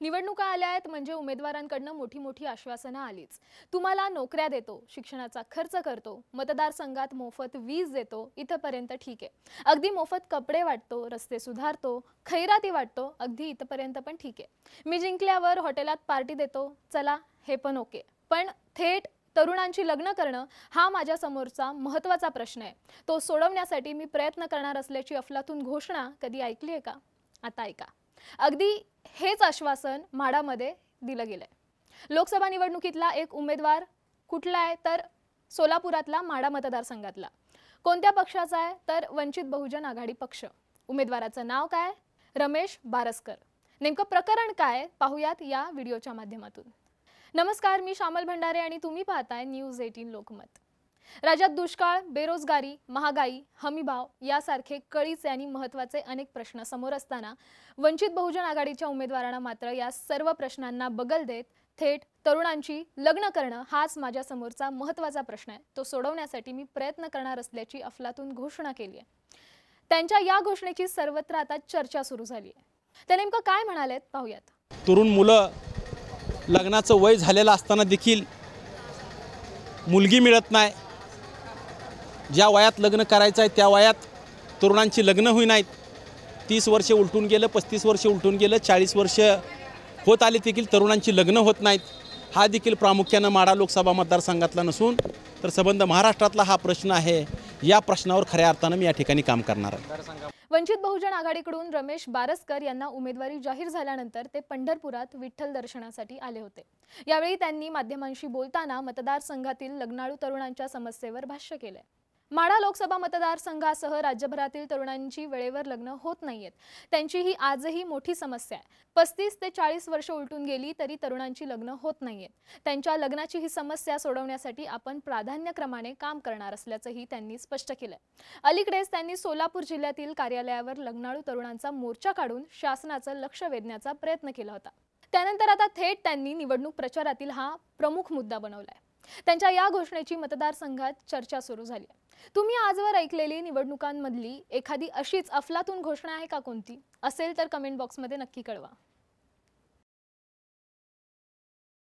निवडणुका आल्या आहेत म्हणजे उमेदवारांकडनं मोठी मोठी आश्वासनं आलीच. तुम्हाला नोकऱ्या देतो शिक्षणाचा खर्च करतो मतदारसंघात मोफत वीज देतो इथंपर्यंत ठीक आहे. अगदी मोफत कपडे वाटतो रस्ते सुधारतो खैराती वाटतो अगदी इथंपर्यंत पण ठीक आहे. मी जिंकल्यावर हॉटेलात पार्टी देतो चला हे पण ओके. पण थेट तरुणांची लग्न करणं हा माझ्या समोरचा महत्त्वाचा प्रश्न आहे. तो सोडवण्यासाठी मी प्रयत्न करणार असल्याची अफलातून घोषणा कधी ऐकली आहे का? आता ऐका. अगदी हेच आश्वासन म्हाडामध्ये दिलं गेलंय. लोकसभा निवडणुकीतला एक उमेदवार कुठला आहे तर सोलापुरातला म्हाडा मतदारसंघातला. कोणत्या पक्षाचा आहे तर वंचित बहुजन आघाडी पक्ष. उमेदवाराचं नाव काय? रमेश बारसकर. नेमकं प्रकरण काय? पाहूयात या व्हिडिओच्या माध्यमातून. नमस्कार मी श्यामल भंडारे आणि तुम्ही पाहताय न्यूज एटीन लोकमत. राज्यात दुष्काळ बेरोजगारी महागाई हमीभाव यासारखे कळीचे आणि महत्त्वाचे अनेक प्रश्न समोर असताना वंचित बहुजन आघाडीच्या उमेदवारांना मात्र या सर्व प्रश्नांना बगल देत थेट तरुणांची लग्न करणं हाच माझ्या समोरचा महत्त्वाचा प्रश्न आहे. तो सोडवण्यासाठी मी प्रयत्न करणार असल्याची अफलातून घोषणा केली आहे. त्यांच्या या घोषणेची सर्वत्र आता चर्चा सुरू झाली आहे. ते नेमकं काय म्हणालेत पाहूयात. तरुण मुलं लग्नाचं वय झालेलं असताना देखील मुलगी मिळत नाही. ज्या वयात लग्न करायचं आहे त्या वयात तरुणांची लग्न होई नाहीत. तीस वर्ष उलटून गेलं पस्तीस वर्ष उलटून गेलं चाळीस वर्ष होत आले देखील तरुणांची लग्न होत नाहीत. हा देखील प्रामुख्यानं माडा लोकसभा मतदारसंघातला नसून तर संबंध महाराष्ट्रातला हा प्रश्न आहे. या प्रश्नावर खऱ्या अर्थानं मी या ठिकाणी काम करणार आहे. वंचित बहुजन आघाडीकडून रमेश बारसकर यांना उमेदवारी जाहीर झाल्यानंतर ते पंढरपुरात विठ्ठल दर्शनासाठी आले होते. यावेळी त्यांनी माध्यमांशी बोलताना मतदारसंघातील लग्नाळू तरुणांच्या समस्येवर भाष्य केलंय. माढा लोकसभा मतदारसंघासह राज्यभरातील तरुणांची वेळेवर लग्न होत नाहीयेत. त्यांची ही आजही मोठी समस्या आहे. पस्तीस ते चाळीस वर्ष उलटून गेली तरी तरुणांची लग्न होत नाहीयेत. त्यांच्या लग्नाची ही समस्या सोडवण्यासाठी आपण प्राधान्यक्रमाने काम करणार असल्याचंही त्यांनी स्पष्ट केलंय. अलीकडेच त्यांनी सोलापूर जिल्ह्यातील कार्यालयावर लग्नाळू तरुणांचा मोर्चा काढून शासनाचं लक्ष वेधण्याचा प्रयत्न केला होता. त्यानंतर आता थेट त्यांनी निवडणूक प्रचारातील हा प्रमुख मुद्दा बनवलाय. त्यांच्या या घोषणेची मतदारसंघात चर्चा सुरू झाली. तुम्ही आजवर ऐकलेली निवडणुकांमधली एखादी अशीच अफलातून घोषणा आहे का कोणती? असेल तर कमेंट बॉक्समध्ये नक्की कळवा.